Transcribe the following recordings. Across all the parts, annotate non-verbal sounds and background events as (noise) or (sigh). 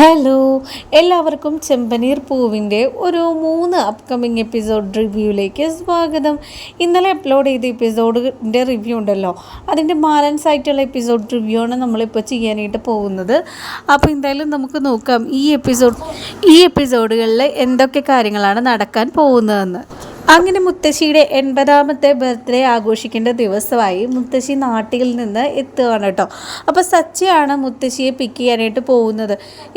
Hello എല്ലാവർക്കും ചെമ്പനീർ പൂവിന്റെ ഒരു മൂന്ന് അപ്കമിങ് എപ്പിസോഡ് റിവ്യൂയിലേക്ക് സ്വാഗതം. ഇന്നലെ അപ്ലോഡ് ചെയ്ത എപ്പിസോഡിന്റെ റിവ്യൂ ഉണ്ടല്ലോ. അതിന്റെ ബാലൻസ് ആയിട്ടുള്ള എപ്പിസോഡ് റിവ്യൂ ആണ് നമ്മളിപ്പോൾ ചെയ്യാനായിട്ട് പോകുന്നത്. അപ്പോൾ എന്തായാലും നമുക്ക് നോക്കാം ഈ എപ്പിസോഡ് ഈ എപ്പിസോഡുകളിൽ എന്തൊക്കെ കാര്യങ്ങളാണ് നടക്കാൻ പോകുന്നതെന്ന്. അങ്ങനെ മുത്തശ്ശിയുടെ എൺപതാമത്തെ ബർത്ത്ഡേ ആഘോഷിക്കേണ്ട ദിവസമായി മുത്തശ്ശി നാട്ടിൽ നിന്ന് എത്തുകയാണ് കേട്ടോ. അപ്പോൾ സച്ചിയാണ് മുത്തശ്ശിയെ പിക്ക് ചെയ്യാനായിട്ട് പോകുന്നത്.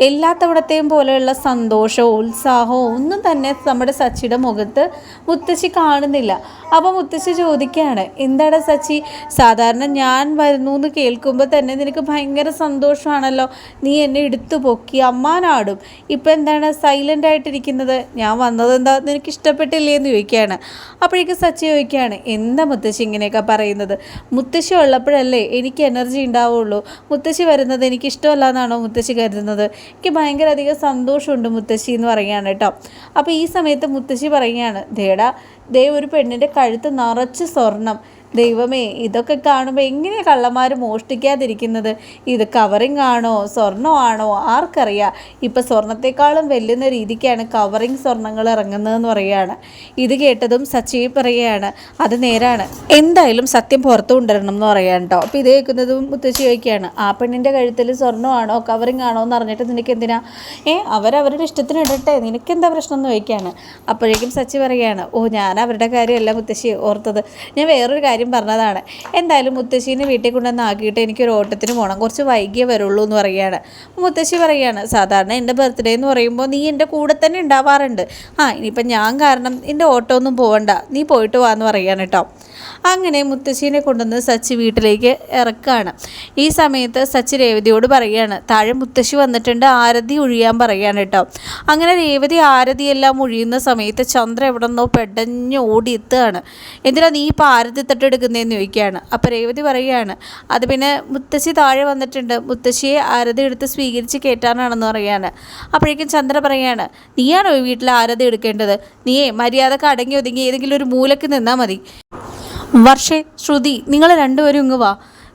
എല്ലാ തവണത്തെയും പോലെയുള്ള സന്തോഷവും ഉത്സാഹവും ഒന്നും തന്നെ നമ്മുടെ സച്ചിയുടെ മുഖത്ത് മുത്തശ്ശി കാണുന്നില്ല. അപ്പോൾ മുത്തശ്ശി ചോദിക്കുകയാണ് എന്താണ് സച്ചി? സാധാരണ ഞാൻ വരുന്നു എന്ന് കേൾക്കുമ്പോൾ തന്നെ നിനക്ക് ഭയങ്കര സന്തോഷമാണല്ലോ. നീ എന്നെ എടുത്തു പൊക്കി അമ്മാനാടും. ഇപ്പം എന്താണ് സൈലന്റ് ആയിട്ടിരിക്കുന്നത്? ഞാൻ വന്നത് എന്താ നിനക്ക് ഇഷ്ടപ്പെട്ടില്ലേ എന്ന് ചോദിക്കുകയാണ്. അപ്പോഴേക്ക് സച്ചി ചോദിക്കുകയാണ് എന്താ മുത്തശ്ശി ഇങ്ങനെയൊക്കെ പറയുന്നത്? മുത്തശ്ശി ഉള്ളപ്പോഴല്ലേ എനിക്ക് എനർജി ഉണ്ടാവുള്ളൂ. മുത്തശ്ശി വരുന്നത് എനിക്ക് ഇഷ്ടമല്ല എന്നാണോ മുത്തശ്ശി കരുതുന്നത്? എനിക്ക് ഭയങ്കര അധികം സന്തോഷമുണ്ട് മുത്തശ്ശി എന്ന് പറയുകയാണ് കേട്ടോ. അപ്പോൾ ഈ സമയത്ത് മുത്തശ്ശി പറയുകയാണ് ദേടാ ദേ ഒരു പെണ്ണിന്റെ കഴുത്ത് നിറച്ച് സ്വർണം. ദൈവമേ ഇതൊക്കെ കാണുമ്പോൾ എങ്ങനെയാണ് കള്ളന്മാർ മോഷ്ടിക്കാതിരിക്കുന്നത്? ഇത് കവറിങ് ആണോ സ്വർണമാണോ ആർക്കറിയാം? ഇപ്പം സ്വർണത്തെക്കാളും വെല്ലുന്ന രീതിക്കാണ് കവറിങ് സ്വർണങ്ങൾ ഇറങ്ങുന്നതെന്ന് പറയുകയാണ്. ഇത് കേട്ടതും സച്ചി പറയുകയാണ് അത് നേരാണ്. എന്തായാലും സത്യം പുറത്തു കൊണ്ടുവരണം എന്ന് പറയാൻ കേട്ടോ അപ്പോൾ ഇത് കേൾക്കുന്നതും മുത്തശ്ശി ചോദിക്കുകയാണ് ആ പെണ്ണിന്റെ കഴുത്തിൽ സ്വർണമാണോ കവറിങ് ആണോ എന്ന് അറിഞ്ഞിട്ട് നിനക്ക് എന്തിനാ? ഏ അവരവരുടെ ഇഷ്ടത്തിന് ഇടട്ടെ നിനക്കെന്താ പ്രശ്നം എന്ന് ചോദിക്കുകയാണ്. അപ്പോഴേക്കും സച്ചി പറയുകയാണ് ഓ ഞാൻ അവരുടെ കാര്യമല്ല മുത്തശ്ശി ഓർത്തത്. ഞാൻ വേറൊരു കാര്യം പറഞ്ഞതാണ്. എന്തായാലും മുത്തശ്ശീനെ വീട്ടിൽ കൊണ്ടുവന്ന് ആക്കിയിട്ട് എനിക്കൊരു ഓട്ടത്തിന് പോകണം കുറച്ച് വൈകിയേ വരുള്ളൂ എന്ന് പറയുകയാണ്. മുത്തശ്ശി പറയുകയാണ് സാധാരണ എന്റെ ബർത്ത്ഡേ എന്ന് പറയുമ്പോൾ നീ എന്റെ കൂടെ തന്നെ ഉണ്ടാവാറുണ്ട്. ആ ഇനിയിപ്പം ഞാൻ കാരണം എന്റെ ഓട്ടോ ഒന്നും പോകണ്ട നീ പോയിട്ട് വാ എന്ന് പറയുകയാണ് കേട്ടോ. അങ്ങനെ മുത്തശ്ശീനെ കൊണ്ടുവന്ന് സച്ചി വീട്ടിലേക്ക് ഇറക്കുകയാണ്. ഈ സമയത്ത് സച്ചി രേവതിയോട് പറയുകയാണ് താഴെ മുത്തശ്ശി വന്നിട്ടുണ്ട് ആരതി ഒഴിയാൻ പറയുകയാണ് കേട്ടോ. അങ്ങനെ രേവതി ആരതിയെല്ലാം ഒഴിയുന്ന സമയത്ത് ചന്ദ്ര എവിടെ നിന്നോ പെടഞ്ഞ് ഓടി എത്തുകയാണ് എന്തിനാ നീ ഇപ്പോൾ ആരതി തട്ടെടുക്കുന്നതെന്ന് ചോദിക്കുകയാണ്. അപ്പോൾ രേവതി പറയുകയാണ് അത് പിന്നെ മുത്തശ്ശി താഴെ വന്നിട്ടുണ്ട്. മുത്തശ്ശിയെ ആരതി എടുത്ത് സ്വീകരിച്ച് കയറ്റാനാണെന്ന് പറയുകയാണ്. അപ്പോഴേക്കും ചന്ദ്ര പറയുകയാണ് നീയാണോ വീട്ടിൽ ആരതി എടുക്കേണ്ടത്? നീയേ മര്യാദയ്ക്ക് അടങ്ങി ഒതുങ്ങി ഏതെങ്കിലും ഒരു മൂലക്ക് നിന്നാൽ മതി. വർഷേ ശ്രുതി നിങ്ങൾ രണ്ടുപേരും ഇങ്ങ് വാ.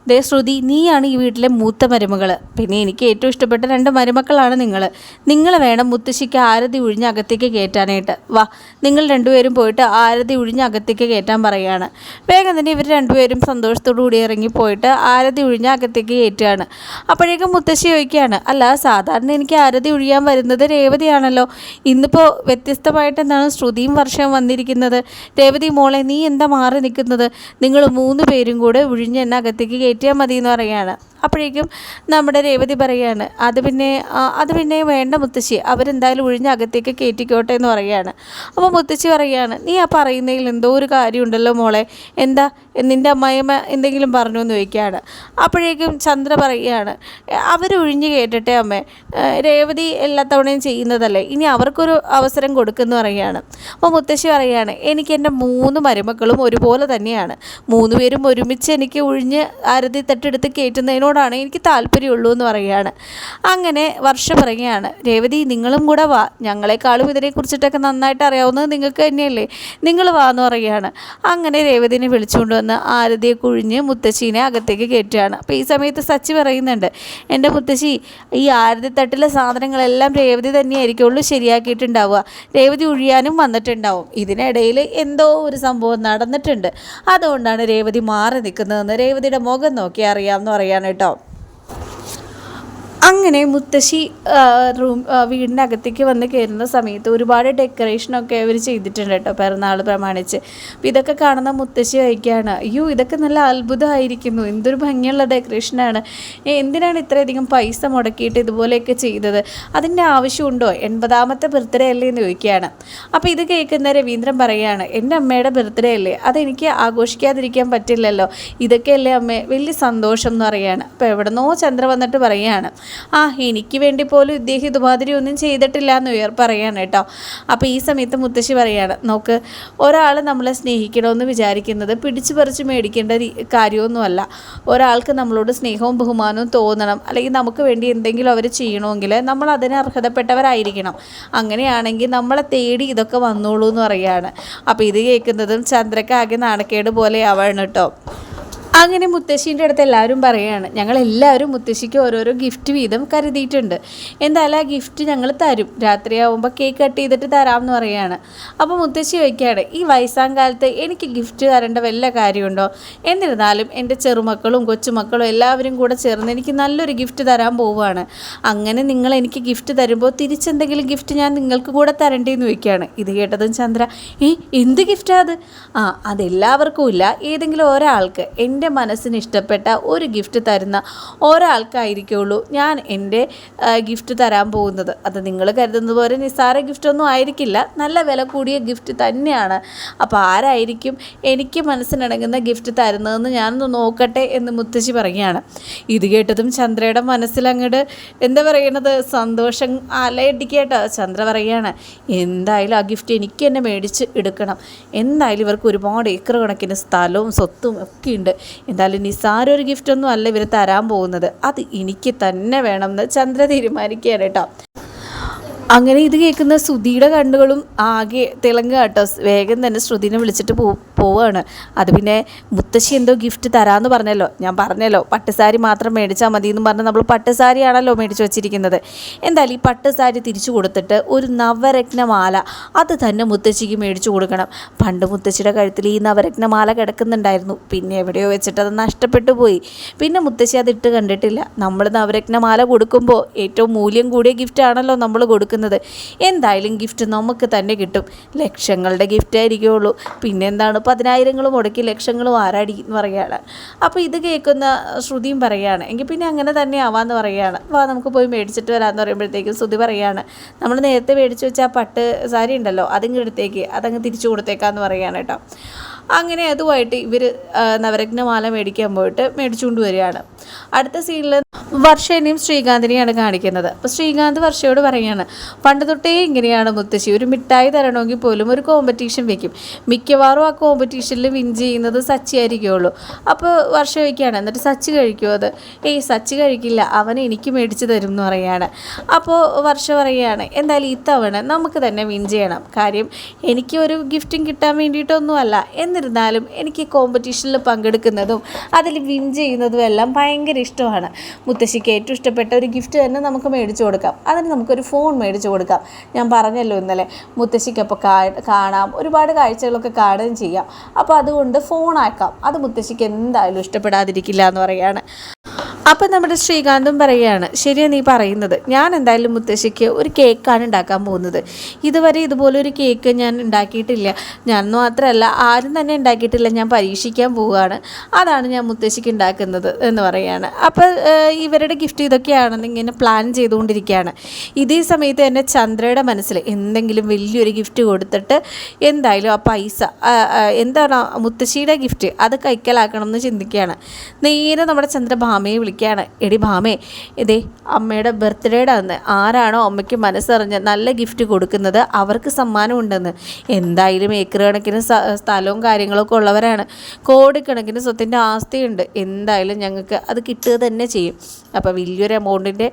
ദേ ശ്രുതി നീയാണ് ഈ വീട്ടിലെ മൂത്ത മരുമകൾ പിന്നെ എനിക്ക് ഏറ്റവും ഇഷ്ടപ്പെട്ട രണ്ട് മരുമക്കളാണ് നിങ്ങൾ നിങ്ങൾ വേണം മുത്തശ്ശിക്ക് ആരതി ഒഴിഞ്ഞ് അകത്തേക്ക് കയറ്റാനായിട്ട് വാ നിങ്ങൾ രണ്ടുപേരും പോയിട്ട് ആരതി ഒഴിഞ്ഞ് അകത്തേക്ക് കയറ്റാൻ പറയുകയാണ്. വേഗം തന്നെ ഇവർ രണ്ടുപേരും സന്തോഷത്തോടു കൂടി ഇറങ്ങി പോയിട്ട് ആരതി ഒഴിഞ്ഞ് അകത്തേക്ക് കയറ്റുകയാണ് അപ്പോഴേക്കും മുത്തശ്ശി ചോദിക്കുകയാണ് അല്ല സാധാരണ എനിക്ക് ആരതി ഒഴിയാൻ വരുന്നത് രേവതിയാണല്ലോ. ഇന്നിപ്പോൾ വ്യത്യസ്തമായിട്ട് എന്താണ് ശ്രുതിയും വർഷവും വന്നിരിക്കുന്നത്? രേവതി മോളെ നീ എന്താ മാറി നിൽക്കുന്നത്? നിങ്ങൾ മൂന്ന് പേരും കൂടെ ഒഴിഞ്ഞ് എന്നെ അകത്തേക്ക് കയറ്റിയാൽ മതി എന്ന് പറയുകയാണ് അപ്പോഴേക്കും നമ്മുടെ രേവതി പറയുകയാണ് അത് പിന്നെ അത് പിന്നെ വേണ്ട മുത്തശ്ശി. അവരെന്തായാലും ഒഴിഞ്ഞ് അകത്തേക്ക് കയറ്റിക്കോട്ടെ എന്ന് പറയുകയാണ് അപ്പോൾ മുത്തശ്ശി പറയുകയാണ് നീ ആ പറയുന്നതിൽ എന്തോ ഒരു കാര്യമുണ്ടല്ലോ മോളെ. എന്താ? നിന്റെ അമ്മായിമ്മ എന്തെങ്കിലും പറഞ്ഞു എന്ന് ചോദിക്കുകയാണ്. അപ്പോഴേക്കും ചന്ദ്ര പറയുകയാണ് അവർ ഒഴിഞ്ഞ് കേട്ടിട്ടെ അമ്മേ. രേവതി എല്ലാ തവണയും ചെയ്യുന്നതല്ലേ. ഇനി അവർക്കൊരു അവസരം കൊടുക്കുന്നു പറയുകയാണ് അപ്പോൾ മുത്തശ്ശി പറയുകയാണ് എനിക്ക് എന്റെ മൂന്ന് മരുമക്കളും ഒരുപോലെ തന്നെയാണ്. മൂന്ന് പേരും ഒരുമിച്ച് എനിക്ക് ഒഴിഞ്ഞ് ആരതി തട്ടെടുത്ത് കയറ്റുന്നതിനോടാണ് എനിക്ക് താല്പര്യമുള്ളൂ എന്ന് പറയുകയാണ്. അങ്ങനെ വർഷം പറയുകയാണ് രേവതി നിങ്ങളും കൂടെ വാ. ഞങ്ങളെക്കാളും ഇതിനെക്കുറിച്ചിട്ടൊക്കെ നന്നായിട്ട് അറിയാവുന്നത് നിങ്ങൾക്ക് തന്നെയല്ലേ. നിങ്ങൾ വാ എന്ന് പറയുകയാണ്. അങ്ങനെ രേവതിനെ വിളിച്ചുകൊണ്ട് വന്ന് ആരതിയെ കുഴിഞ്ഞ് മുത്തശ്ശീനെ അകത്തേക്ക് കയറ്റുകയാണ്. അപ്പോൾ ഈ സമയത്ത് സച്ചി പറയുന്നുണ്ട് എന്റെ മുത്തശ്ശി ഈ ആരതി തട്ടിലെ സാധനങ്ങളെല്ലാം രേവതി തന്നെയായിരിക്കുള്ളൂ ശരിയാക്കിയിട്ടുണ്ടാവുക. രേവതി ഒഴിയാനും വന്നിട്ടുണ്ടാവും. ഇതിനിടയിൽ എന്തോ ഒരു സംഭവം നടന്നിട്ടുണ്ട്. അതുകൊണ്ടാണ് രേവതി മാറി നിൽക്കുന്നതെന്ന് രേവതിയുടെ മുഖം നോക്കി അറിയാമെന്ന് പറയാണ് കേട്ടോ അങ്ങനെ മുത്തശ്ശി റൂം വീടിന്റെ അകത്തേക്ക് വന്ന് കയറുന്ന സമയത്ത് ഒരുപാട് ഡെക്കറേഷനൊക്കെ അവർ ചെയ്തിട്ടുണ്ട് കേട്ടോ പിറന്നാൾ പ്രമാണിച്ച്. അപ്പോൾ ഇതൊക്കെ കാണുന്ന മുത്തശ്ശി വയ്ക്കുകയാണ് അയ്യോ ഇതൊക്കെ നല്ല അത്ഭുതമായിരിക്കുന്നു. എന്തൊരു ഭംഗിയുള്ള ഡെക്കറേഷനാണ് എന്തിനാണ് ഇത്രയധികം പൈസ മുടക്കിയിട്ട് ഇതുപോലെയൊക്കെ ചെയ്തത്? അതിന്റെ ആവശ്യമുണ്ടോ? എൺപതാമത്തെ ബർത്ത്ഡേ അല്ലേ? എന്ന് ചോദിക്കുകയാണ്. അപ്പോൾ ഇത് കേൾക്കുന്ന രവീന്ദ്രൻ പറയുകയാണ് എന്റെ അമ്മയുടെ ബർത്ത്ഡേ അല്ലേ? അതെനിക്ക് ആഘോഷിക്കാതിരിക്കാൻ പറ്റില്ലല്ലോ. ഇതൊക്കെയല്ലേ അമ്മേ? വലിയ സന്തോഷം എന്ന് പറയുകയാണ് അപ്പോൾ എവിടെന്നോ ചന്ദ്ര വന്നിട്ട് പറയുകയാണ് ആ എനിക്ക് വേണ്ടി പോലും ഇദ്ദേഹം ഇതുമാതിരി ഒന്നും ചെയ്തിട്ടില്ല എന്ന് ഉയർ പറയാണ് കേട്ടോ. അപ്പോൾ ഈ സമയത്ത് മുത്തശ്ശി പറയാണ് നോക്ക് ഒരാൾ നമ്മളെ സ്നേഹിക്കണമെന്ന് വിചാരിക്കുന്നത് പിടിച്ചു പറിച്ച് മേടിക്കേണ്ട കാര്യമൊന്നുമല്ല. ഒരാൾക്ക് നമ്മളോട് സ്നേഹവും ബഹുമാനവും തോന്നണം. അല്ലെങ്കിൽ നമുക്ക് വേണ്ടി എന്തെങ്കിലും അവർ ചെയ്യണമെങ്കിൽ നമ്മൾ അതിന് അർഹതപ്പെട്ടവരായിരിക്കണം. അങ്ങനെയാണെങ്കിൽ നമ്മളെ തേടി ഇതൊക്കെ വന്നോളൂ എന്ന് പറയുകയാണ് അപ്പോൾ ഇത് കേൾക്കുന്നതും ചന്ദ്രക്ക് ആകെ നാണക്കേട് പോലെ ആവാണ് കേട്ടോ. അങ്ങനെ മുത്തശ്ശീന്റെ അടുത്ത് എല്ലാവരും പറയുകയാണ് ഞങ്ങൾ എല്ലാവരും മുത്തശ്ശിക്ക് ഓരോരോ ഗിഫ്റ്റ് വീതം കരുതിയിട്ടുണ്ട്. എന്തായാലും ആ ഗിഫ്റ്റ് ഞങ്ങൾ തരും. രാത്രിയാവുമ്പോൾ കേക്ക് കട്ട് ചെയ്തിട്ട് തരാമെന്ന് പറയുകയാണ് അപ്പോൾ മുത്തശ്ശി ചോദിക്കുകയാണ് ഈ വയസ്സാം കാലത്ത് എനിക്ക് ഗിഫ്റ്റ് തരേണ്ട വല്ല കാര്യമുണ്ടോ? എന്നിരുന്നാലും എന്റെ ചെറുമക്കളും കൊച്ചുമക്കളും എല്ലാവരും കൂടെ ചേർന്ന് എനിക്ക് നല്ലൊരു ഗിഫ്റ്റ് തരാൻ പോവുകയാണ്. അങ്ങനെ നിങ്ങൾ എനിക്ക് ഗിഫ്റ്റ് തരുമ്പോൾ തിരിച്ചെന്തെങ്കിലും ഗിഫ്റ്റ് ഞാൻ നിങ്ങൾക്ക് കൂടെ തരണ്ടേന്ന് ചോദിക്കുകയാണ്. ഇത് കേട്ടതും ചന്ദ്ര ഏ എന്ത് ഗിഫ്റ്റാണ് അത്? ആ അതെല്ലാവർക്കും ഇല്ല. ഏതെങ്കിലും ഒരാൾക്ക്. എന്റെ മനസ്സിന് ഇഷ്ടപ്പെട്ട ഒരു ഗിഫ്റ്റ് തരുന്ന ഒരാൾക്കായിരിക്കുള്ളൂ ഞാൻ എന്റെ ഗിഫ്റ്റ് തരാൻ പോകുന്നത്. അത് നിങ്ങൾ കരുതുന്നത് പോലെ നിസ്സാര ഗിഫ്റ്റൊന്നും ആയിരിക്കില്ല. നല്ല വില കൂടിയ ഗിഫ്റ്റ് തന്നെയാണ്. അപ്പോൾ ആരായിരിക്കും എനിക്ക് മനസ്സിനിണങ്ങുന്ന ഗിഫ്റ്റ് തരുന്നതെന്ന് ഞാനൊന്ന് നോക്കട്ടെ എന്ന് മുത്തശ്ശി പറയുകയാണ്. ഇത് കേട്ടതും ചന്ദ്രയുടെ മനസ്സിലങ്ങോട്ട് എന്താ പറയണത്? സന്തോഷം അലയടിക്കേട്ടോ ചന്ദ്ര പറയുകയാണ് എന്തായാലും ആ ഗിഫ്റ്റ് എനിക്ക് തന്നെ മേടിച്ച് എടുക്കണം. എന്തായാലും ഇവർക്ക് ഒരുപാട് ഏക്കർ കണക്കിന് സ്ഥലവും സ്വത്തും ഒക്കെ ഉണ്ട്. എന്തായാലും നിസ്സാര ഒരു ഗിഫ്റ്റൊന്നും അല്ല ഇവർ തരാൻ പോകുന്നത്. അത് എനിക്ക് തന്നെ വേണമെന്ന് ചന്ദ്ര തീരുമാനിക്കുകയാണ് കേട്ടോ. അങ്ങനെ ഇത് കേൾക്കുന്ന ശ്രുതിയുടെ കണ്ണുകളും ആകെ തിളങ്ങുക കേട്ടോ. വേഗം തന്നെ ശ്രുതിനെ വിളിച്ചിട്ട് പോ പോവാണ്. അത് പിന്നെ മുത്തശ്ശി എന്തോ ഗിഫ്റ്റ് തരാമെന്ന് പറഞ്ഞല്ലോ. ഞാൻ പറഞ്ഞല്ലോ പട്ടുസാരി മാത്രം മേടിച്ചാൽ മതി എന്ന് പറഞ്ഞ് നമ്മൾ പട്ടുസാരിയാണല്ലോ മേടിച്ച് വെച്ചിരിക്കുന്നത്. എന്തായാലും ഈ പട്ടുസാരി തിരിച്ചു കൊടുത്തിട്ട് ഒരു നവരത്നമാല അത് തന്നെ മുത്തശ്ശിക്ക് മേടിച്ചു കൊടുക്കണം. പണ്ട് മുത്തശ്ശിയുടെ കഴുത്തിൽ ഈ നവരത്നമാല കിടക്കുന്നുണ്ടായിരുന്നു. പിന്നെ എവിടെയോ വെച്ചിട്ട് അത് നഷ്ടപ്പെട്ടു പോയി. പിന്നെ മുത്തശ്ശി അത് ഇട്ട് കണ്ടിട്ടില്ല. നമ്മൾ നവരത്നമാല കൊടുക്കുമ്പോൾ ഏറ്റവും മൂല്യം കൂടിയ ഗിഫ്റ്റാണല്ലോ നമ്മൾ കൊടുക്കുന്നത്. എന്തായാലും ഗിഫ്റ്റ് നമുക്ക് തന്നെ കിട്ടും. ലക്ഷങ്ങളുടെ ഗിഫ്റ്റ് ആയിരിക്കുള്ളൂ. പിന്നെന്താണ്? പതിനായിരങ്ങൾ മുടക്കി ലക്ഷങ്ങളും ആരാടി എന്ന് പറയുകയാണ്. അപ്പോൾ ഇത് കേൾക്കുന്ന ശ്രുതിയും പറയുകയാണ്. എങ്കിൽ പിന്നെ അങ്ങനെ തന്നെ ആവാമെന്ന് പറയുകയാണ്. വാ നമുക്ക് പോയി മേടിച്ചിട്ട് വരാമെന്ന് പറയുമ്പോഴത്തേക്കും ശ്രുതി പറയുകയാണ്. നമ്മൾ നേരത്തെ മേടിച്ച് വെച്ച ആ പട്ട് സാരി ഉണ്ടല്ലോ അതിങ്ങ് എടുത്തേക്ക് അതങ്ങ് തിരിച്ചു കൊടുത്തേക്കാന്ന് പറയുകയാണ് കേട്ടോ. അങ്ങനെ അതുമായിട്ട് ഇവർ നവരത്നമാല മേടിക്കാൻ പോയിട്ട് മേടിച്ചുകൊണ്ട് വരികയാണ്. അടുത്ത സീനിൽ വർഷേനെയും ശ്രീകാന്തിനെയാണ് കാണിക്കുന്നത്. അപ്പോൾ ശ്രീകാന്ത് വർഷയോട് പറയുകയാണ് പണ്ട് തൊട്ടേ ഇങ്ങനെയാണ് മുത്തശ്ശി. ഒരു മിഠായി തരണമെങ്കിൽ പോലും ഒരു കോമ്പറ്റീഷൻ വെക്കും. മിക്കവാറും ആ കോമ്പറ്റീഷനിൽ വിൻ ചെയ്യുന്നത് സച്ചി ആയിരിക്കുള്ളൂ. അപ്പോൾ വർഷ വയ്ക്കുകയാണ് എന്നിട്ട് സച്ചി കഴിക്കുമോ അത്? ഏയ് സച്ചി കഴിക്കില്ല. അവൻ എനിക്ക് മേടിച്ച് തരും എന്ന് പറയുകയാണ് അപ്പോൾ വർഷ പറയുകയാണ് എന്തായാലും ഇത്തവണ നമുക്ക് തന്നെ വിൻ ചെയ്യണം. കാര്യം എനിക്ക് ഒരു ഗിഫ്റ്റും കിട്ടാൻ വേണ്ടിയിട്ടൊന്നുമല്ല. എന്നിരുന്നാലും എനിക്ക് കോമ്പറ്റീഷനിൽ പങ്കെടുക്കുന്നതും അതിൽ വിൻ ചെയ്യുന്നതും എല്ലാം ഭയങ്കര ഇഷ്ടമാണ്. മുത്തശ്ശിക്ക് ഏറ്റവും ഇഷ്ടപ്പെട്ട ഒരു ഗിഫ്റ്റ് തന്നെ നമുക്ക് മേടിച്ചു കൊടുക്കാം. അതിന് നമുക്കൊരു ഫോൺ മേടിച്ചു കൊടുക്കാം. ഞാൻ പറഞ്ഞല്ലോ ഇന്നലെ മുത്തശ്ശിക്ക് അപ്പോൾ കാണാം ഒരുപാട് കാഴ്ചകളൊക്കെ കാണുകയും ചെയ്യാം. അപ്പോൾ അതുകൊണ്ട് ഫോണാക്കാം അത് മുത്തശ്ശിക്ക് എന്തായാലും ഇഷ്ടപ്പെടാതിരിക്കില്ല എന്ന് പറയുകയാണ് അപ്പം നമ്മുടെ ശ്രീകാന്തും പറയുകയാണ് ശരിയാ നീ പറയുന്നത്. ഞാൻ എന്തായാലും മുത്തശ്ശിക്ക് ഒരു കേക്കാണ് ഉണ്ടാക്കാൻ പോകുന്നത്. ഇതുവരെ ഇതുപോലെ ഒരു കേക്ക് ഞാൻ ഉണ്ടാക്കിയിട്ടില്ല. ഞാൻ മാത്രമല്ല ആരും തന്നെ ഉണ്ടാക്കിയിട്ടില്ല. ഞാൻ പരീക്ഷിക്കാൻ പോവുകയാണ്. അതാണ് ഞാൻ മുത്തശ്ശിക്ക് ഉണ്ടാക്കുന്നത് എന്ന് പറയുകയാണ്. അപ്പോൾ ഇവരുടെ ഗിഫ്റ്റ് ഇതൊക്കെയാണെന്ന് ഇങ്ങനെ പ്ലാൻ ചെയ്തുകൊണ്ടിരിക്കുകയാണ്. ഇതേ സമയത്ത് തന്നെ ചന്ദ്രയുടെ മനസ്സിൽ എന്തെങ്കിലും വലിയൊരു ഗിഫ്റ്റ് കൊടുത്തിട്ട് എന്തായാലും ആ പൈസ എന്താണ് മുത്തശ്ശിയുടെ ഗിഫ്റ്റ്? അത് കൈക്കലാക്കണം എന്ന് ചിന്തിക്കുകയാണ്. നേരെ നമ്മുടെ ചന്ദ്രഭാമയെ വിളിക്കുകയാണ് എടി ഭാമേ ഇതേ അമ്മയുടെ ബർത്ത്ഡേയുടെ അന്ന് ആരാണോ അമ്മയ്ക്ക് മനസ്സറിഞ്ഞ് നല്ല ഗിഫ്റ്റ് കൊടുക്കുന്നത് അവർക്ക് സമ്മാനം ഉണ്ടെന്ന് എന്തായാലും ഏക്കർ കണക്കിന് സ്ഥലവും കാര്യങ്ങളൊക്കെ ഉള്ളവരാണ്. കോടിക്കണക്കിന് സ്വത്തിന്റെ ആസ്തിയുണ്ട്. എന്തായാലും ഞങ്ങൾക്ക് അത് കിട്ടുക തന്നെ ചെയ്യും. അപ്പോൾ വലിയൊരു എമൗണ്ടിന്റെ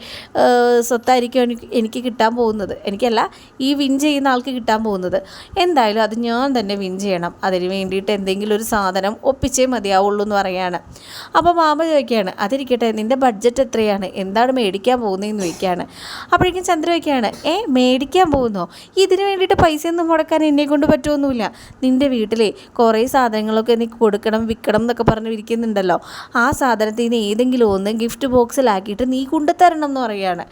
സ്വത്തായിരിക്കും എനിക്ക് കിട്ടാൻ പോകുന്നത്. എനിക്കല്ല ഈ വിൻ ചെയ്യുന്ന ആൾക്ക് കിട്ടാൻ പോകുന്നത്. എന്തായാലും അത് ഞാൻ തന്നെ വിൻ ചെയ്യണം. അതിന് വേണ്ടിയിട്ട് എന്തെങ്കിലും ഒരു സാധനം ഒപ്പിച്ചേ മതിയാവുള്ളൂ എന്ന് പറയാണ് അപ്പോൾ മാമ ചോദിക്കുകയാണ് അതിരിക്കട്ടെ നിന്റെ ബഡ്ജറ്റ് എത്രയാണ്? എന്താണ് മേടിക്കാൻ പോകുന്നതെന്ന് ചോദിക്കുകയാണ്. അപ്പോഴേക്കും ചന്ദ്ര ഏ മേടിക്കാൻ പോകുന്നോ? ഇതിന് വേണ്ടിയിട്ട് പൈസയൊന്നും മുടക്കാൻ എന്നെ കൊണ്ട് പറ്റുമൊന്നുമില്ല നിന്റെ വീട്ടിലെ കുറേ സാധനങ്ങളൊക്കെ നീ കൊടുക്കണം വിൽക്കണം എന്നൊക്കെ പറഞ്ഞ് ഇരിക്കുന്നുണ്ടല്ലോ. ആ സാധനത്തിൽ നിന്ന് ഏതെങ്കിലും ഒന്ന് ഗിഫ്റ്റ് ബോക്സിലാക്കിയിട്ട് നീ കൊണ്ടുതരണം എന്ന് പറയുകയാണ്.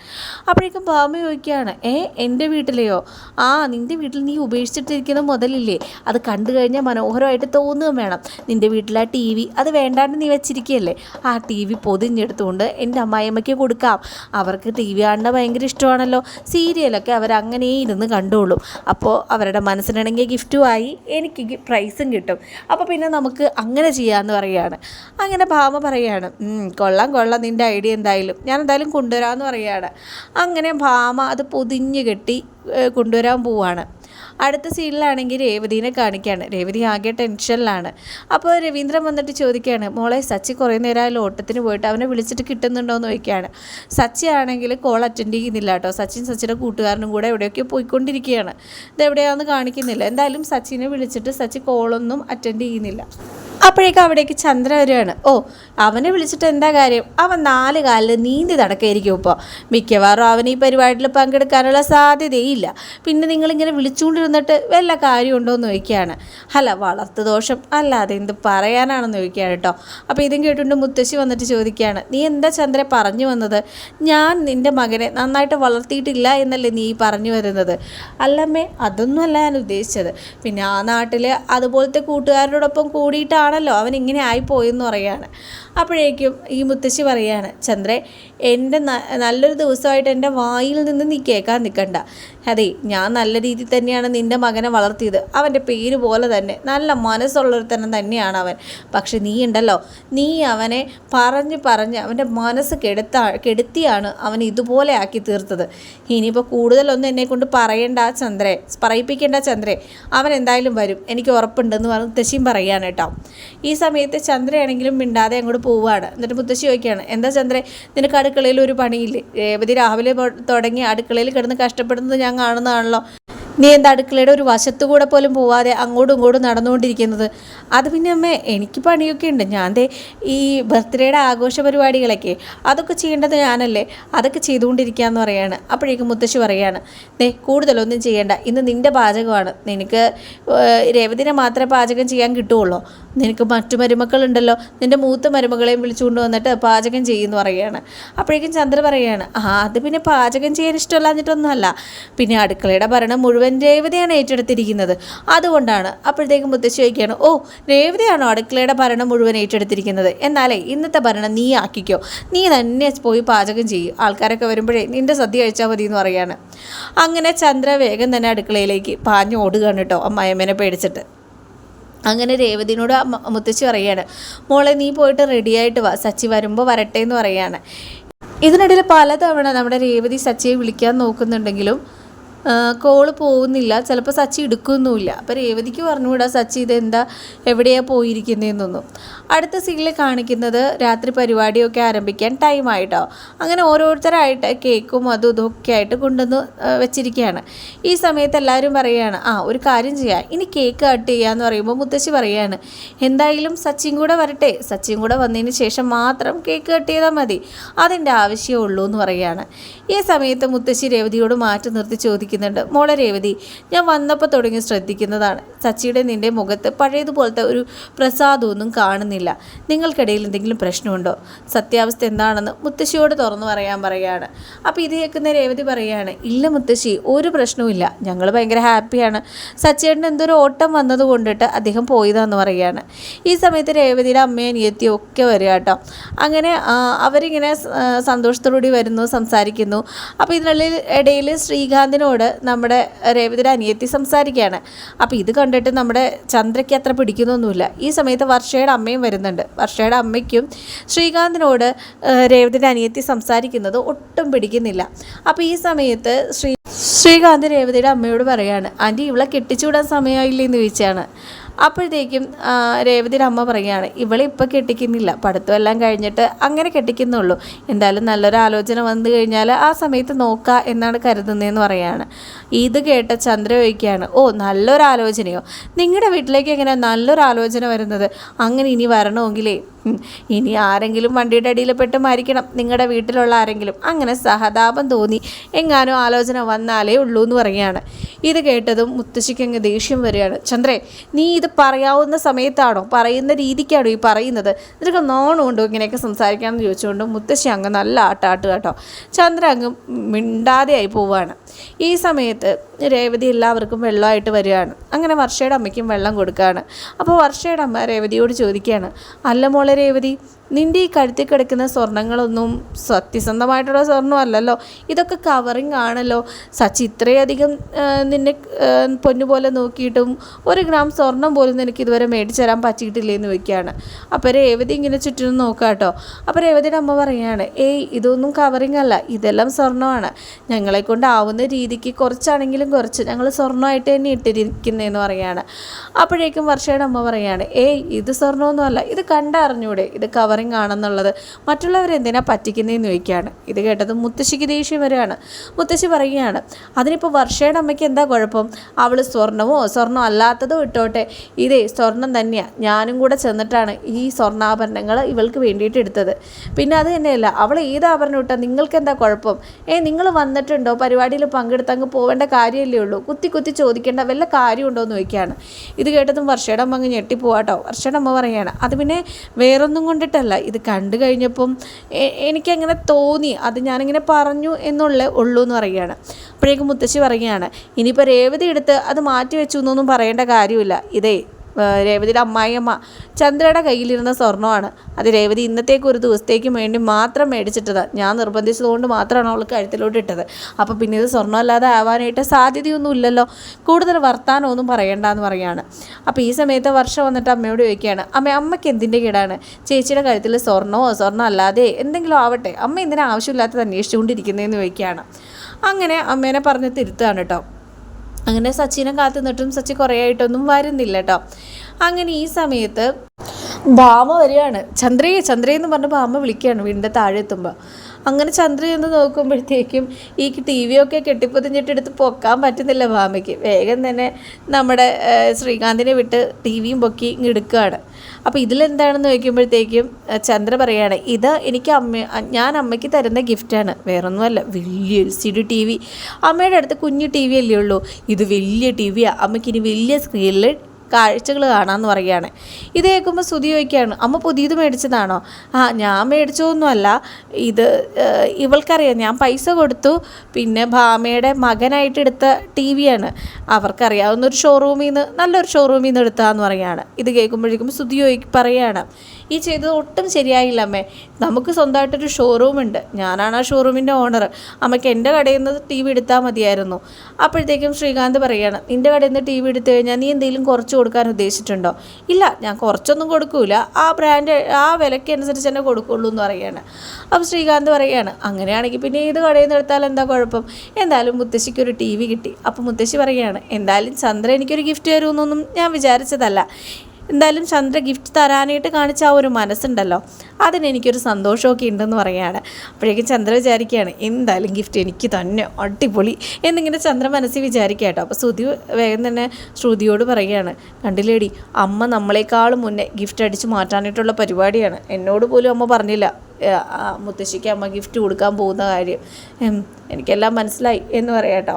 അപ്പോഴേക്കും ഭാമ ചോദിക്കുകയാണ് ഏ എന്റെ വീട്ടിലെയോ? ആ നിന്റെ വീട്ടിൽ നീ ഉപേക്ഷിച്ചിട്ടിരിക്കുന്ന മുതലില്ലേ. അത് കണ്ടു കഴിഞ്ഞാൽ മനോഹരമായിട്ട് തോന്നുകയും വേണം. നിന്റെ വീട്ടിലെ ടി വി അത് വേണ്ടാണ്ട് നീ വെച്ചിരിക്കുകയല്ലേ. ആ ടി വി പൊതിഞ്ഞെടുത്തുകൊണ്ട് എന്റെ അമ്മായിയമ്മയ്ക്ക് കൊടുക്കാം. അവർക്ക് ടി വി കാണുന്നത് ഭയങ്കര ഇഷ്ടമാണല്ലോ. സീരിയലൊക്കെ അവരങ്ങനെ ഇരുന്ന് കണ്ടോളും. അപ്പോൾ അവരുടെ മനസ്സിനാണെങ്കിൽ ഗിഫ്റ്റുമായി എനിക്ക് പ്രൈസും കിട്ടും. അപ്പോൾ പിന്നെ നമുക്ക് അങ്ങനെ ചെയ്യാമെന്ന് പറയുകയാണ്. അങ്ങനെ ഭാമ പറയുകയാണ് കൊള്ളാം കൊള്ളാം നിന്റെ ഐഡിയ എന്തായാലും. ഞാൻ എന്തായാലും കൊണ്ടുവരാമെന്ന് പറയുകയാണ്. അങ്ങനെ ഭാമ അത് പൊതിഞ്ഞ് കെട്ടി കൊണ്ടുവരാൻ പോവാണ്. അടുത്ത സീനിലാണെങ്കിൽ രേവതിനെ കാണിക്കുകയാണ്. രേവതി ആകെ ടെൻഷനിലാണ്. അപ്പോൾ രവീന്ദ്രൻ വന്നിട്ട് ചോദിക്കുകയാണ് മോളെ സച്ചി കുറേ നേരമായാലും ഓട്ടത്തിന് പോയിട്ട് അവനെ വിളിച്ചിട്ട് കിട്ടുന്നുണ്ടോ എന്ന് ചോദിക്കുകയാണ്. സച്ചി ആണെങ്കിൽ കോൾ അറ്റൻഡ് ചെയ്യുന്നില്ല കേട്ടോ. സച്ചിൻ സച്ചിയുടെ കൂട്ടുകാരനും കൂടെ എവിടെയൊക്കെ പോയിക്കൊണ്ടിരിക്കുകയാണ്. ഇത് എവിടെയാണെന്ന് കാണിക്കുന്നില്ല. എന്തായാലും സച്ചിനെ വിളിച്ചിട്ട് സച്ചി കോളൊന്നും അറ്റൻഡ് ചെയ്യുന്നില്ല. അപ്പോഴേക്കും അവിടേക്ക് ചന്ദ്ര വരികയാണ്. ഓ അവനെ വിളിച്ചിട്ട് എന്താ കാര്യം? അവൻ നാല് കാലിൽ നീന്തി നടക്കായിരിക്കും ഇപ്പോൾ മിക്കവാറും അവൻ ഈ പരിപാടിയിൽ പങ്കെടുക്കാനുള്ള സാധ്യതയില്ല. പിന്നെ നിങ്ങളിങ്ങനെ വിളിച്ചുകൊണ്ടിരുന്നിട്ട് വല്ല കാര്യമുണ്ടോ എന്ന് ചോദിക്കുകയാണ്. അല്ല വളർത്തു ദോഷം. അല്ലാതെ എന്ത് പറയാനാണെന്ന് ചോദിക്കുകയാണ് കേട്ടോ. അപ്പോൾ ഇതും കേട്ടുകൊണ്ട് മുത്തശ്ശി വന്നിട്ട് ചോദിക്കുകയാണ്. നീ എന്താ ചന്ദ്ര പറഞ്ഞു വന്നത്? ഞാൻ നിന്റെ മകനെ നന്നായിട്ട് വളർത്തിയിട്ടില്ല എന്നല്ലേ നീ പറഞ്ഞു വരുന്നത്? അല്ലമ്മേ അതൊന്നുമല്ല ഞാൻ ഉദ്ദേശിച്ചത്. പിന്നെ ആ നാട്ടിൽ അതുപോലത്തെ കൂട്ടുകാരോടൊപ്പം കൂടിയിട്ടാണല്ലോ അവൻ ഇങ്ങനെ ആയിപ്പോയെന്ന് പറയുകയാണ്. അപ്പോഴേക്കും ഈ മുത്തശ്ശി പറയാണ് ചന്ദ്രേ എന്റെ നല്ലൊരു ദിവസമായിട്ട് എന്റെ വായിൽ നിന്ന് നീ കേൾക്കാൻ നിൽക്കണ്ട അതെ ഞാൻ നല്ല രീതിയിൽ തന്നെയാണ് നിന്റെ മകനെ വളർത്തിയത്. അവന്റെ പേര് പോലെ തന്നെ നല്ല മനസ്സുള്ളൊരുത്തനം തന്നെയാണ് അവൻ. പക്ഷെ നീ ഉണ്ടല്ലോ നീ അവനെ പറഞ്ഞ് പറഞ്ഞ് അവന്റെ മനസ്സ് കെടുത്ത കെടുത്തിയാണ് അവൻ ഇതുപോലെ ആക്കി തീർത്തത്. ഇനിയിപ്പോൾ കൂടുതലൊന്നും എന്നെ കൊണ്ട് പറയണ്ട ചന്ദ്രേ പറയിപ്പിക്കേണ്ട ചന്ദ്രേ അവൻ എന്തായാലും വരും. എനിക്ക് ഉറപ്പുണ്ടെന്ന് പറഞ്ഞ് മുത്തശ്ശിയും പറയുകയാണ് കേട്ടോ. ഈ സമയത്ത് ചന്ദ്രയാണെങ്കിലും മിണ്ടാതെ അങ്ങോട്ട് പോവുകയാണ്. എന്നിട്ട് മുത്തശ്ശി ചോദിക്കുകയാണ് എന്താ ചന്ദ്രേ നിനക്ക് അടുക്കളയിൽ ഒരു പണിയില്ലേ? രേവതി രാവിലെ തുടങ്ങി അടുക്കളയിൽ കിടന്ന് കഷ്ടപ്പെടുന്നത് ഞാൻ കാണുന്നതാണല്ലോ. നീ എന്താ അടുക്കളയുടെ ഒരു വശത്തു കൂടെ പോലും പോവാതെ അങ്ങോട്ടും ഇങ്ങോട്ടും നടന്നുകൊണ്ടിരിക്കുന്നത്. അത് പിന്നെ അമ്മ എനിക്ക് പണിയൊക്കെ ഉണ്ട്. ഞാൻ ദേ ഈ ബർത്ത്ഡേയുടെ ആഘോഷ പരിപാടികളൊക്കെ അതൊക്കെ ചെയ്യേണ്ടത് ഞാനല്ലേ? അതൊക്കെ ചെയ്തുകൊണ്ടിരിക്കുകയെന്ന് പറയാണ്. അപ്പോഴേക്കും മുത്തശ്ശി പറയാണ് ദേ കൂടുതലൊന്നും ചെയ്യേണ്ട. ഇന്ന് നിന്റെ പാചകമാണ്. നിനക്ക് രേവതിനെ മാത്രമേ പാചകം ചെയ്യാൻ കിട്ടുകയുള്ളൂ. നിനക്ക് മറ്റു മരുമക്കളുണ്ടല്ലോ. നിന്റെ മൂത്ത മരുമകളെയും വിളിച്ചുകൊണ്ട് വന്നിട്ട് പാചകം ചെയ്യുമെന്ന് പറയുകയാണ് അപ്പോഴേക്കും ചന്ദ്ര പറയുകയാണ് ആ അത് പിന്നെ പാചകം ചെയ്യാൻ ഇഷ്ടമല്ലാഞ്ഞിട്ടൊന്നുമല്ല. പിന്നെ അടുക്കളയുടെ ഭരണം മുഴുവൻ രേവതിയാണ് ഏറ്റെടുത്തിരിക്കുന്നത്. അതുകൊണ്ടാണ് അപ്പോഴത്തേക്കും മുത്തശ്ശി ചോദിക്കുകയാണ് ഓ രേവതിയാണോ അടുക്കളയുടെ ഭരണം മുഴുവൻ ഏറ്റെടുത്തിരിക്കുന്നത്? എന്നാലേ ഇന്നത്തെ ഭരണം നീ ആക്കിക്കോ. നീ തന്നെ പോയി പാചകം ചെയ്യും. ആൾക്കാരൊക്കെ വരുമ്പോഴേ നിന്റെ സദ്യ കഴിച്ചാൽ മതി എന്ന് പറയാണ്. അങ്ങനെ ചന്ദ്ര വേഗം തന്നെ അടുക്കളയിലേക്ക് പാഞ്ഞു ഓടുകയാണ് കേട്ടോ അമ്മായിമ്മേനെ പേടിച്ചിട്ട്. അങ്ങനെ രേവതിനോട് മുത്തശ്ശി പറയാണ് മോളെ നീ പോയിട്ട് റെഡിയായിട്ട് വാ. സച്ചി വരുമ്പോൾ വരട്ടെ എന്ന് പറയാണ്. ഇതിനിടയിൽ പലതവണ നമ്മുടെ രേവതി സച്ചിയെ വിളിക്കാൻ നോക്കുന്നുണ്ടെങ്കിലും കോൾ പോകുന്നില്ല. ചിലപ്പോൾ സച്ചി എടുക്കുന്നുമില്ല. അപ്പോൾ രേവതിക്ക് പറഞ്ഞുകൂടാ സച്ചി ഇതെന്താ എവിടെയാണ് പോയിരിക്കുന്നതെന്നൊന്നും അടുത്ത സീനിൽ കാണിക്കുന്നത് രാത്രി പരിപാടിയൊക്കെ ആരംഭിക്കാൻ ടൈമായിട്ടോ അങ്ങനെ ഓരോരുത്തരായിട്ട് കേക്കും അതും ഇതൊക്കെ ആയിട്ട് കൊണ്ടുവന്ന് വെച്ചിരിക്കുകയാണ്. ഈ സമയത്ത് എല്ലാവരും പറയുകയാണ് ആ ഒരു കാര്യം ചെയ്യാം. ഇനി കേക്ക് കട്ട് ചെയ്യാമെന്ന് പറയുമ്പോൾ മുത്തശ്ശി പറയുകയാണ് എന്തായാലും സച്ചിൻ കൂടെ വരട്ടെ. സച്ചിൻ കൂടെ വന്നതിന് ശേഷം മാത്രം കേക്ക് കട്ട് ചെയ്താൽ മതി. അതിന്റെ ആവശ്യമുള്ളൂ എന്ന് പറയുകയാണ് ഈ സമയത്ത് മുത്തശ്ശി രേവതിയോട് മാറ്റി നിർത്തി ചോദിക്കും ചോദിക്കുന്നുണ്ട് മോളെ രേവതി ഞാൻ വന്നപ്പോൾ തുടങ്ങി ശ്രദ്ധിക്കുന്നതാണ്. സച്ചിയുടെ നിന്റെ മുഖത്ത് പഴയതുപോലത്തെ ഒരു പ്രസാദമൊന്നും കാണുന്നില്ല. നിങ്ങൾക്കിടയിൽ എന്തെങ്കിലും പ്രശ്നമുണ്ടോ? സത്യാവസ്ഥ എന്താണെന്ന് മുത്തശ്ശിയോട് തുറന്നു പറയാൻ പറയുകയാണ്. അപ്പോൾ ഇത് കേൾക്കുന്ന രേവതി പറയുകയാണ് ഇല്ല മുത്തശ്ശി ഒരു പ്രശ്നവുമില്ല ഞങ്ങൾ ഭയങ്കര ഹാപ്പിയാണ്. സച്ചേട്ടന് എന്തൊരു ഓട്ടം വന്നത് കൊണ്ടിട്ട് അദ്ദേഹം പോയതാന്ന് പറയുകയാണ്. ഈ സമയത്ത് രേവതിയുടെ അമ്മയും അനിയത്തിയും ഒക്കെ വരിക കേട്ടോ. അങ്ങനെ അവരിങ്ങനെ സന്തോഷത്തോടുകൂടി വരുന്നു സംസാരിക്കുന്നു. അപ്പോൾ ഇതിനുള്ളിൽ ഇടയിൽ ശ്രീകാന്തിനോട് ചന്ദ്രയോട് നമ്മുടെ രേവതിയുടെ അനിയത്തി സംസാരിക്കുകയാണ്. അപ്പോൾ ഇത് കണ്ടിട്ട് നമ്മുടെ ചന്ദ്രയ്ക്ക് അത്ര പിടിക്കുന്നൊന്നുമില്ല. ഈ സമയത്ത് വർഷയുടെ അമ്മയും വരുന്നുണ്ട്. വർഷയുടെ അമ്മയ്ക്കും ശ്രീകാന്തിനോട് രേവതിയുടെ അനിയത്തി സംസാരിക്കുന്നത് ഒട്ടും പിടിക്കുന്നില്ല. അപ്പോൾ ഈ സമയത്ത് ശ്രീ ശ്രീകാന്ത് രേവതിയുടെ അമ്മയോട് പറയുകയാണ് ആന്റി ഇവളെ കെട്ടിച്ചുവിടാൻ സമയമായില്ലേ എന്ന് ചോദിച്ചാണ്. അപ്പോഴത്തേക്കും രേവതിയുടെ അമ്മ പറയുകയാണ് ഇവളെ ഇപ്പോൾ കെട്ടിക്കുന്നില്ല പഠിത്തം എല്ലാം കഴിഞ്ഞിട്ട് അങ്ങനെ കെട്ടിക്കുന്നുള്ളൂ. എന്തായാലും നല്ലൊരു ആലോചന വന്നു കഴിഞ്ഞാൽ ആ സമയത്ത് നോക്കുക എന്നാണ് കരുതുന്നതെന്ന് പറയുകയാണ് ഇത് കേട്ട ചന്ദ്ര ചോദിക്കുകയാണ് ഓ നല്ലൊരു ആലോചനയോ? നിങ്ങളുടെ വീട്ടിലേക്ക് എങ്ങനെ നല്ലൊരു ആലോചന വരുന്നത്? അങ്ങനെ ഇനി വരണമെങ്കിലേ (laughs) ഇനി ആരെങ്കിലും വണ്ടിയുടെ അടിയിൽ പെട്ട് മരിക്കണം. നിങ്ങളുടെ വീട്ടിലുള്ള ആരെങ്കിലും. അങ്ങനെ സഹതാപം തോന്നി. എങ്ങാനും ആലോചന വന്നാലേ ഉള്ളൂ എന്ന് പറയുകയാണ്. ഇത് കേട്ടതും മുത്തശ്ശിക്ക് അങ്ങ് ദേഷ്യം വരികയാണ്. ചന്ദ്രേ നീ ഇത് പറയാവുന്ന സമയത്താണോ? പറയുന്ന രീതിക്കാണോ ഈ പറയുന്നത്? നിനക്ക് നോണുണ്ടോ ഇങ്ങനെയൊക്കെ സംസാരിക്കാമെന്ന് ചോദിച്ചുകൊണ്ട് മുത്തശ്ശി അങ്ങ് നല്ല ആട്ടാട്ട് കേട്ടോ. ചന്ദ്ര അങ്ങ് മിണ്ടാതെയായി പോവുകയാണ് ഈ സമയത്ത് രേവതി എല്ലാവർക്കും വെള്ളമായിട്ട് വരികയാണ്. അങ്ങനെ വർഷയുടെ അമ്മയ്ക്കും വെള്ളം കൊടുക്കുകയാണ്. അപ്പോൾ വർഷയുടെ അമ്മ രേവതിയോട് ചോദിക്കുകയാണ് അല്ല മോളെ രേവതി നിന്റെ ഈ കഴുത്തിൽ കിടക്കുന്ന സ്വർണങ്ങളൊന്നും സത്യസന്ധമായിട്ടുള്ള സ്വർണമല്ലല്ലോ ഇതൊക്കെ കവറിങ് ആണല്ലോ. സച്ചി ഇത്രയധികം നിന്നെ പൊന്നുപോലെ നോക്കിയിട്ടും ഒരു ഗ്രാം സ്വർണം പോലും നിനക്ക് ഇതുവരെ മേടിച്ചു തരാൻ പറ്റിയിട്ടില്ലേ എന്ന് വയ്ക്കുകയാണ് അപ്പോൾ രേവതി ഇങ്ങനെ ചുറ്റിനും നോക്കുക കേട്ടോ. അപ്പോൾ രേവതിയുടെ അമ്മ പറയുകയാണ് ഏയ് ഇതൊന്നും കവറിങ് അല്ല. ഇതെല്ലാം സ്വർണമാണ് ഞങ്ങളെ കൊണ്ടാവുന്ന രീതിക്ക് കുറച്ചാണെങ്കിലും കുറച്ച്. ഞങ്ങൾ സ്വർണമായിട്ട് തന്നെ ഇട്ടിരിക്കുന്നതെന്ന് പറയുകയാണ് അപ്പോഴേക്കും വർഷയുടെ അമ്മ പറയുകയാണ് ഏയ് ഇത് സ്വർണമൊന്നുമല്ല ഇത് കണ്ടറിഞ്ഞൂടെ. ഇത് കവറിങ് ആണെന്നുള്ളത് മറ്റുള്ളവരെന്തിനാ പറ്റിക്കുന്നതെന്ന് ചോദിക്കുകയാണ്. ഇത് കേട്ടത് മുത്തശ്ശിക്ക് ദേഷ്യം വരികയാണ്. മുത്തശ്ശി പറയുകയാണ് അതിനിപ്പോൾ വർഷയുടെ അമ്മയ്ക്ക് എന്താ കുഴപ്പം? അവൾ സ്വർണമോ സ്വർണമോ അല്ലാത്തതോ ഇട്ടോട്ടെ. ഇതേ സ്വർണം തന്നെയാണ് ഞാനും കൂടെ ചെന്നിട്ടാണ് ഈ സ്വർണാഭരണങ്ങൾ ഇവൾക്ക് വേണ്ടിയിട്ട് എടുത്തത്. പിന്നെ അത് തന്നെയല്ല അവൾ ഏത് ആഭരണം ഇട്ടാൽ നിങ്ങൾക്ക് എന്താ കുഴപ്പം? ഏ നിങ്ങൾ വന്നിട്ടുണ്ടോ? പരിപാടിയിൽ പങ്കെടുത്ത് അങ്ങ് പോവേണ്ട കാര്യമല്ലേ ഉള്ളൂ. കുത്തി കുത്തി ചോദിക്കേണ്ട വല്ല കാര്യമുണ്ടോ എന്ന് ചോദിക്കുകയാണ്. ഇത് കേട്ടതും വർഷയുടെ അമ്മ അങ്ങ് ഞെട്ടിപ്പോവാട്ടോ. വർഷയുടെ അമ്മ പറയുകയാണ് അത് പിന്നെ വേറൊന്നും കൊണ്ടിട്ടല്ല. ഇത് കണ്ടു കഴിഞ്ഞപ്പം എനിക്കങ്ങനെ തോന്നി. അത് ഞാനിങ്ങനെ പറഞ്ഞു എന്നുള്ള ഉള്ളൂ എന്ന് പറയുകയാണ്. അപ്പോഴേക്കും മുത്തശ്ശി പറയുകയാണ് ഇനിയിപ്പോൾ രേവതി എടുത്ത് അത് മാറ്റി വെച്ചു എന്നൊന്നും പറയേണ്ട കാര്യമില്ല. ഇതേ രേവതിയുടെ അമ്മായിയമ്മ ചന്ദ്രയുടെ കയ്യിലിരുന്ന സ്വർണമാണ് അത് രേവതി ഇന്നത്തേക്ക് ഒരു ദിവസത്തേക്കും വേണ്ടി മാത്രം മേടിച്ചിട്ടത്. ഞാൻ നിർബന്ധിച്ചതുകൊണ്ട് മാത്രമാണ് അവൾ കഴുത്തിലോട്ട് ഇട്ടത്. അപ്പോൾ പിന്നെ ഇത് സ്വർണമല്ലാതെ ആവാനായിട്ട് സാധ്യതയൊന്നും ഇല്ലല്ലോ കൂടുതൽ വർത്താനമൊന്നും പറയണ്ടെന്ന് പറയാണ്. അപ്പോൾ ഈ സമയത്ത് വർഷം വന്നിട്ട് അമ്മയോട് ചോദിക്കുകയാണ് അമ്മ അമ്മയ്ക്ക് എന്തിന്റെ കീടാണ്? ചേച്ചിയുടെ കഴുത്തിൽ സ്വർണമോ സ്വർണം അല്ലാതെ എന്തെങ്കിലും ആവട്ടെ? അമ്മ എന്തിനാവശ്യമില്ലാത്തത് അന്വേഷിച്ചുകൊണ്ടിരിക്കുന്നതെന്ന് ചോദിക്കുകയാണ്. അങ്ങനെ അമ്മേനെ പറഞ്ഞ് തിരുത്തുകയാണ് കേട്ടോ. അങ്ങനെ സച്ചിനെ കാത്തു നിന്നിട്ടും സച്ചി കുറേ ആയിട്ടൊന്നും വരുന്നില്ല കേട്ടോ അങ്ങനെ ഈ സമയത്ത് ഭാമ വരികയാണ്. ചന്ദ്രയെ ചന്ദ്രയെന്ന് പറഞ്ഞ് ഭാമ വിളിക്കുകയാണ് വീടിന്റെ താഴെ എത്തുമ്പോൾ. അങ്ങനെ ചന്ദ്ര എന്ന് നോക്കുമ്പോഴത്തേക്കും ഈ ടി വി ഒക്കെ കെട്ടിപ്പൊതിഞ്ഞിട്ടെടുത്ത് പൊക്കാൻ പറ്റുന്നില്ല ഭാമയ്ക്ക്. വേഗം തന്നെ നമ്മുടെ ശ്രീകാന്തിനെ വിട്ട് ടി വിയും പൊക്കി എടുക്കുകയാണ്. അപ്പോൾ ഇതിലെന്താണെന്ന് ചോദിക്കുമ്പോഴത്തേക്കും ചന്ദ്ര പറയുകയാണ് ഇത് എനിക്ക് അമ്മ ഞാൻ അമ്മയ്ക്ക് തരുന്ന ഗിഫ്റ്റാണ് വേറൊന്നുമല്ല വലിയ L C D T V അമ്മയുടെ അടുത്ത് കുഞ്ഞു ടി വി അല്ലേ ഉള്ളൂ. ഇത് വലിയ ടി വിയാണ് അമ്മയ്ക്ക് ഇനി വലിയ സ്ക്രീനിൽ കാഴ്ചകൾ കാണാമെന്ന് പറയുകയാണ്. ഇത് കേൾക്കുമ്പോൾ സ്തുതി ചോദിക്കുകയാണ് അമ്മ പുതിയത് മേടിച്ചതാണോ? ആ ഞാൻ മേടിച്ചതൊന്നുമല്ല. ഇത് ഇവൾക്കറിയാം. ഞാൻ പൈസ കൊടുത്തു. പിന്നെ ഭാമയുടെ മകനായിട്ട് എടുത്ത ടി വിയാണ് അവർക്കറിയാവുന്ന ഒരു ഷോറൂമിൽ നിന്ന് നല്ലൊരു ഷോറൂമിൽ നിന്ന് എടുത്താന്ന് പറയുകയാണ്. ഇത് കേൾക്കുമ്പോഴേക്കും സ്തുതി ചോദിക്കും പറയുകയാണ് ഈ ചെയ്തത് ഒട്ടും ശരിയായില്ല അമ്മേ. നമുക്ക് സ്വന്തമായിട്ടൊരു ഷോറൂം ഉണ്ട്. ഞാനാണ് ആ ഷോറൂമിന്റെ ഓണർ അമ്മയ്ക്ക് എന്റെ കടയിൽ നിന്ന് ടി വി എടുത്താൽ മതിയായിരുന്നു. അപ്പോഴത്തേക്കും ശ്രീകാന്ത് പറയുകയാണ് നിന്റെ കടയിൽ നിന്ന് ടി വി എടുത്തു കഴിഞ്ഞാൽ നീ എന്തെങ്കിലും കുറച്ച് കൊടുക്കാൻ ഉദ്ദേശിച്ചിട്ടുണ്ടോ? ഇല്ല ഞാൻ കുറച്ചൊന്നും കൊടുക്കൂല. ആ ബ്രാൻഡ് ആ വിലയ്ക്ക് അനുസരിച്ച് തന്നെ കൊടുക്കുള്ളൂ എന്ന് പറയുകയാണ് അപ്പോൾ ശ്രീകാന്ത് പറയുകയാണ് അങ്ങനെയാണെങ്കിൽ പിന്നെ ഏത് കടയിൽ നിന്ന് എടുത്താൽ എന്താ കുഴപ്പം? എന്തായാലും മുത്തശ്ശിക്ക് ഒരു ടി വി കിട്ടി. അപ്പോൾ മുത്തശ്ശി പറയുകയാണ് എന്തായാലും ചന്ദ്ര എനിക്കൊരു ഗിഫ്റ്റ് തരുമെന്നൊന്നും ഞാൻ വിചാരിച്ചതല്ല. എന്തായാലും ചന്ദ്ര ഗിഫ്റ്റ് തരാനായിട്ട് കാണിച്ച ആ ഒരു മനസ്സുണ്ടല്ലോ. അതിന് എനിക്കൊരു സന്തോഷമൊക്കെ ഉണ്ടെന്ന് പറയുകയാണ്. അപ്പോഴേക്കും ചന്ദ്ര വിചാരിക്കുകയാണ് എന്തായാലും ഗിഫ്റ്റ് എനിക്ക് തന്നെ അടിപൊളി എന്നിങ്ങനെ ചന്ദ്ര മനസ്സിൽ വിചാരിക്കുക കേട്ടോ. അപ്പോൾ ശ്രുതി വേഗം തന്നെ ശ്രുതിയോട് പറയുകയാണ് കണ്ടില്ലേടി അമ്മ നമ്മളെക്കാളും മുന്നേ ഗിഫ്റ്റ് അടിച്ച് മാറ്റാനായിട്ടുള്ള പരിപാടിയാണ്. എന്നോട് പോലും അമ്മ പറഞ്ഞില്ല മുത്തശ്ശിക്ക് അമ്മ ഗിഫ്റ്റ് കൊടുക്കാൻ പോകുന്ന കാര്യം. എനിക്കെല്ലാം മനസ്സിലായി എന്ന് പറയാം കേട്ടോ.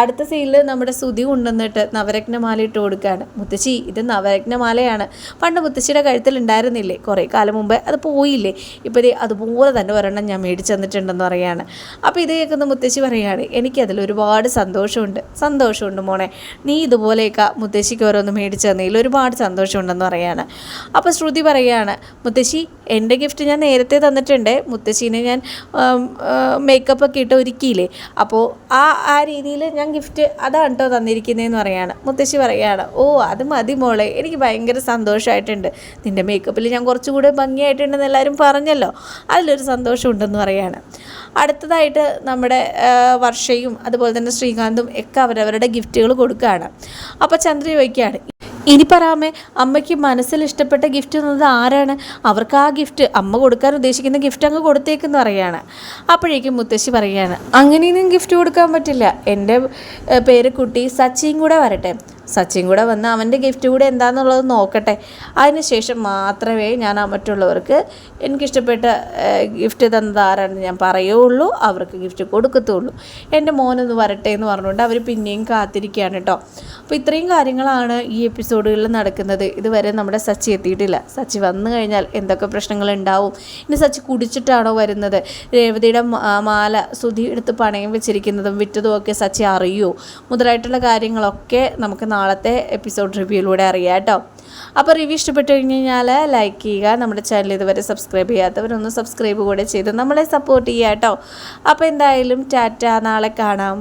അടുത്ത സീനിൽ നമ്മുടെ സുതി കൊണ്ടുവന്നിട്ട് നവരത്നമാല ഇട്ട് കൊടുക്കുകയാണ് മുത്തശ്ശി ഇത് നവരത്നമാലയാണ്. പണ്ട് മുത്തശ്ശിയുടെ കഴുത്തിൽ ഉണ്ടായിരുന്നില്ലേ? കുറേ കാലം മുമ്പേ അത് പോയില്ലേ? ഇപ്പോൾ അതുപോലെ തന്നെ ഒരെണ്ണം ഞാൻ മേടിച്ചു തന്നിട്ടുണ്ടെന്ന് പറയുകയാണ് അപ്പോൾ ഇത് കേൾക്കുന്ന മുത്തശ്ശി പറയുകയാണ് എനിക്കതിൽ ഒരുപാട് സന്തോഷമുണ്ട്. സന്തോഷമുണ്ട് മോനെ നീ ഇതുപോലെയൊക്കെ മുത്തശ്ശിക്ക് ഓരോന്ന് മേടിച്ചു തന്നതിൽ ഒരുപാട് സന്തോഷമുണ്ടെന്ന് പറയുകയാണ് അപ്പോൾ ശ്രുതി പറയുകയാണ് മുത്തശ്ശി എന്റെ ഗിഫ്റ്റ് ഞാൻ നേരത്തെ തന്നിട്ടുണ്ട്. മുത്തശ്ശീനെ ഞാൻ മേക്കപ്പൊക്കെ ഇട്ട് ഒരുക്കിയില്ലേ? അപ്പോൾ ആ ആ രീതിയിൽ ഞാൻ ഗിഫ്റ്റ് അതാണ് കേട്ടോ തന്നിരിക്കുന്നതെന്ന് പറയാണ്. മുത്തശ്ശി പറയാണ് ഓ അത് മതി മോളെ എനിക്ക് ഭയങ്കര സന്തോഷമായിട്ടുണ്ട് നിന്റെ മേക്കപ്പിൽ ഞാൻ കുറച്ചുകൂടെ ഭംഗിയായിട്ടുണ്ടെന്ന് എല്ലാവരും പറഞ്ഞല്ലോ. അതിലൊരു സന്തോഷമുണ്ടെന്ന് പറയാണ്. അടുത്തതായിട്ട് നമ്മുടെ വർഷയും അതുപോലെ തന്നെ ശ്രീകാന്തും ഒക്കെ അവരവരുടെ ഗിഫ്റ്റുകൾ കൊടുക്കുകയാണ് അപ്പോൾ ചന്ദ്ര ചോദിക്കുകയാണ് ഇനി പറയാമേ അമ്മയ്ക്ക് മനസ്സിൽ ഇഷ്ടപ്പെട്ട ഗിഫ്റ്റ് എന്നത് ആരാണ്? അവർക്ക് ആ ഗിഫ്റ്റ് അമ്മ കൊടുക്കാൻ ഉദ്ദേശിക്കുന്ന ഗിഫ്റ്റ് അങ്ങ് കൊടുത്തേക്കെന്ന് പറയാണ്. അപ്പോഴേക്കും മുത്തശ്ശി പറയുകയാണ് അങ്ങനെയൊന്നും ഗിഫ്റ്റ് കൊടുക്കാൻ പറ്റില്ല. എന്റെ പേര് കുട്ടി സച്ചിയും കൂടെ വരട്ടെ. സച്ചിൻ കൂടെ വന്ന് അവന്റെ ഗിഫ്റ്റ് കൂടെ എന്താണെന്നുള്ളത് നോക്കട്ടെ. അതിനുശേഷം മാത്രമേ ഞാൻ മറ്റുള്ളവർക്ക് എനിക്കിഷ്ടപ്പെട്ട ഗിഫ്റ്റ് തന്നത് ആരാണെന്ന് ഞാൻ പറയുള്ളൂ. അവർക്ക് ഗിഫ്റ്റ് കൊടുക്കത്തുള്ളൂ. എന്റെ മോനൊന്ന് വരട്ടെ എന്ന് പറഞ്ഞുകൊണ്ട് അവർ പിന്നെയും കാത്തിരിക്കുകയാണ് കേട്ടോ. അപ്പോൾ ഇത്രയും കാര്യങ്ങളാണ് ഈ എപ്പിസോഡുകളിൽ നടക്കുന്നത്. ഇതുവരെ നമ്മുടെ സച്ചി എത്തിയിട്ടില്ല. സച്ചി വന്നു കഴിഞ്ഞാൽ എന്തൊക്കെ പ്രശ്നങ്ങൾ ഉണ്ടാവും? ഇനി സച്ചി കുടിച്ചിട്ടാണോ വരുന്നത്? രേവതിയുടെ മാല സുധി എടുത്ത് പണയം വെച്ചിരിക്കുന്നതും വിറ്റതും ഒക്കെ സച്ചി അറിയുമോ മുതലായിട്ടുള്ള കാര്യങ്ങളൊക്കെ നമുക്ക് നാളത്തെ എപ്പിസോഡ് റിവ്യൂയിലൂടെ അറിയാം കേട്ടോ. അപ്പോൾ റിവ്യൂ ഇഷ്ടപ്പെട്ടു കഴിഞ്ഞ് കഴിഞ്ഞാൽ ലൈക്ക് ചെയ്യുക. നമ്മുടെ ചാനൽ ഇതുവരെ സബ്സ്ക്രൈബ് ചെയ്യാത്തവരൊന്ന് സബ്സ്ക്രൈബ് കൂടെ ചെയ്ത് നമ്മളെ സപ്പോർട്ട് ചെയ്യുക കേട്ടോ. അപ്പോൾ എന്തായാലും ടാറ്റ നാളെ കാണാം.